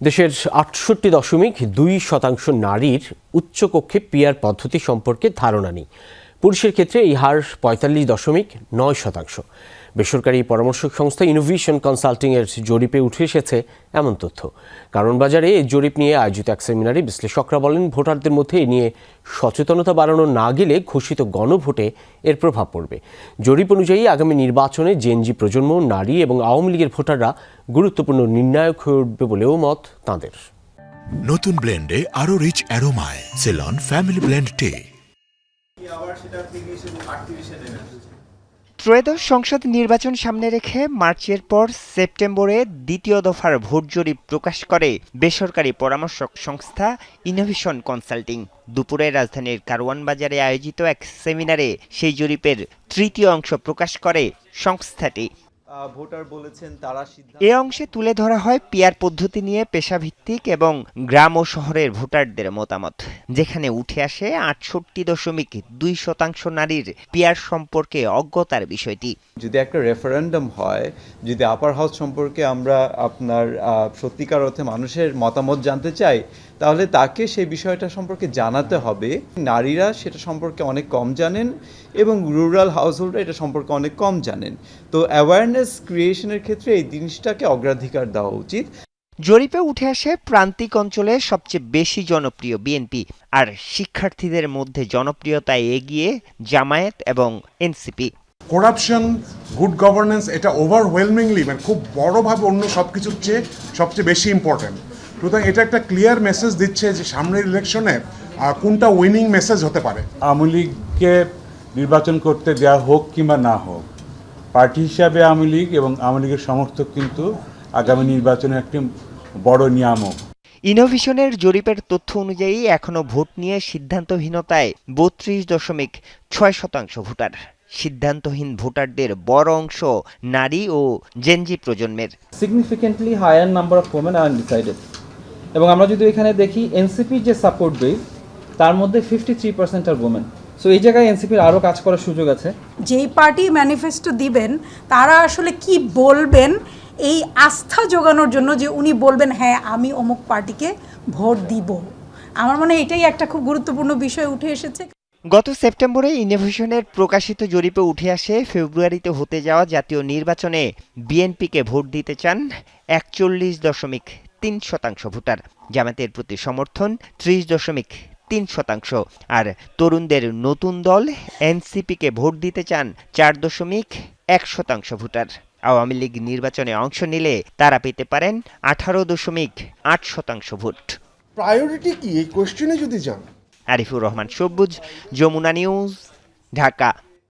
দেশের আটষট্টি দশমিক দুই শতাংশ নারীর উচ্চকক্ষে পিয়ার পদ্ধতি সম্পর্কে ধারণা নেই। পুরুষের ক্ষেত্রে এই হার পঁয়তাল্লিশ দশমিক নয় শতাংশ। বেসরকারি পরামর্শক সংস্থা ইনোভেশন কনসাল্টিং এর জরিপে উঠে এসেছে এমন তথ্য। কারণ বাজারে এই জরিপ নিয়ে আয়োজিত এক সেমিনারে বিশ্লেষকরা বলেন, ভোটারদের মধ্যে এ নিয়ে সচেতনতা বাড়ানো না গেলে ঘোষিত গণভোটে এর প্রভাব পড়বে। জরিপ অনুযায়ী আগামী নির্বাচনে জেনজি প্রজন্ম, নারী এবং আওয়ামী লীগের ভোটাররা গুরুত্বপূর্ণ নির্ণায়ক হয়ে উঠবে বলেও মত তাঁদের। নতুন ব্লেন্ডে আরও রিচ অ্যারোমায় সেলন ফ্যামিলি ব্লেন্ড টে ত্রয়োদশ সংসদ নির্বাচন সামনে রেখে মার্চের পর সেপ্টেম্বরে দ্বিতীয় দফার ভোট জরিপ প্রকাশ করে বেসরকারি পরামর্শক সংস্থা ইনোভেশন কনসাল্টিং দুপুরে রাজধানীর কারওয়ান বাজারে আয়োজিত এক সেমিনারে সেই জরিপের তৃতীয় অংশ প্রকাশ করে সংস্থাটি। ভোটার বলেছেন তারা এ অংশে তুলে ধরা হয় পিয়ার পদ্ধতি নিয়ে পেশাভিত্তিক এবং গ্রাম ও শহরের ভোটারদের মতামত যেখানে উঠে আসে আটষট্টি দশমিক দুই শতাংশ নারীর পিয়ার সম্পর্কে অজ্ঞতার বিষয়টি। যদি একটা রেফারেন্ডাম হয় যদি আপার হাউস সম্পর্কে আমরা আপনার সত্যিকার অর্থে মানুষের মতামত জানতে চাই তাহলে তাকে সেই বিষয়টা সম্পর্কে জানাতে হবে। নারীরা সেটা সম্পর্কে অনেক কম জানেন এবং রুরাল হাউসহোল্ডরা এটা সম্পর্কে অনেক কম জানেন। তো অ্যাওয়ারনেস ক্রিয়েশনের ক্ষেত্রে এই জিনিসটাকে অগ্রাধিকার দেওয়া উচিত। জরিপে উঠে আসে প্রান্তিক অঞ্চলে সবচেয়ে বেশি জনপ্রিয় বিএনপি আর শিক্ষার্থীদের মধ্যে জনপ্রিয়তায় এগিয়ে জামায়াত এবং এনসিপি করাপশন গুড গভর্নেন্স এটা ওভারওয়েলমিংলি মানে খুব বড়োভাবে অন্য সব কিছুর চেয়ে সবচেয়ে বেশি ইম্পর্ট্যান্ট সুতরাং এটা একটা ক্লিয়ার মেসেজ দিচ্ছে যে সামনের ইলেকশনে কোনটা উইনিং মেসেজ হতে পারে। আওয়ামী লীগকে নির্বাচন করতে দেওয়া হোক কিংবা না হোক পার্টি হিসাবে আওয়ামী লীগ এবং আওয়ামী লীগের সমর্থক কিন্তু আগামী নির্বাচনের একটি বড় নিয়ামক। ইনোভেশনের জরিপের তথ্য অনুযায়ী এখনও ভোট নিয়ে সিদ্ধান্তহীনতায় বত্রিশ দশমিক ছয় শতাংশ ভোটার। সিদ্ধান্তহীন ভোটারদের বড় অংশ নারী ও জেনজি প্রজন্মের। Significantly higher number of women are undecided এবং আমরা যদি এখানে দেখি এনসিপির যে সাপোর্ট বেস তার মধ্যে ফিফটি থ্রি পার্সেন্ট আর উমেন সো এই জায়গায় এনসিপির আরও কাজ করার সুযোগ আছে। যেই পার্টি ম্যানিফেস্টো দিবেন তারা আসলে কি বলবেন এই আস্থা জোগানোর জন্য যে উনি বলবেন হ্যাঁ আমি অমুক পার্টিকে ভোট দিব। আমার মনে হয় এটাই একটা খুব গুরুত্বপূর্ণ বিষয় উঠে এসেছে। গত সেপ্টেম্বরে ইনোভেশনের প্রকাশিত জরিপে উঠে আসে ফেব্রুয়ারিতে হতে যাওয়া জাতীয় নির্বাচনে বিএনপিকে ভোট দিতে চান একচল্লিশ দশমিক তিন শতাংশ ভোটার। জামাতের প্রতি সমর্থন ত্রিশ দশমিক তিন শতাংশ। আর তরুণদের নতুন দল এনসিপিকে ভোট দিতে চান চার দশমিক এক শতাংশ ভোটার। আওয়ামী লীগ নির্বাচনে অংশ নিলে তারা পেতে পারেন আঠারো দশমিক আট শতাংশ ভোট। প্রায়োরিটি কি? এই কোশ্চেনে যদি যান। আরিফুর রহমান সবুজ যমুনা নিউজ ঢাকা।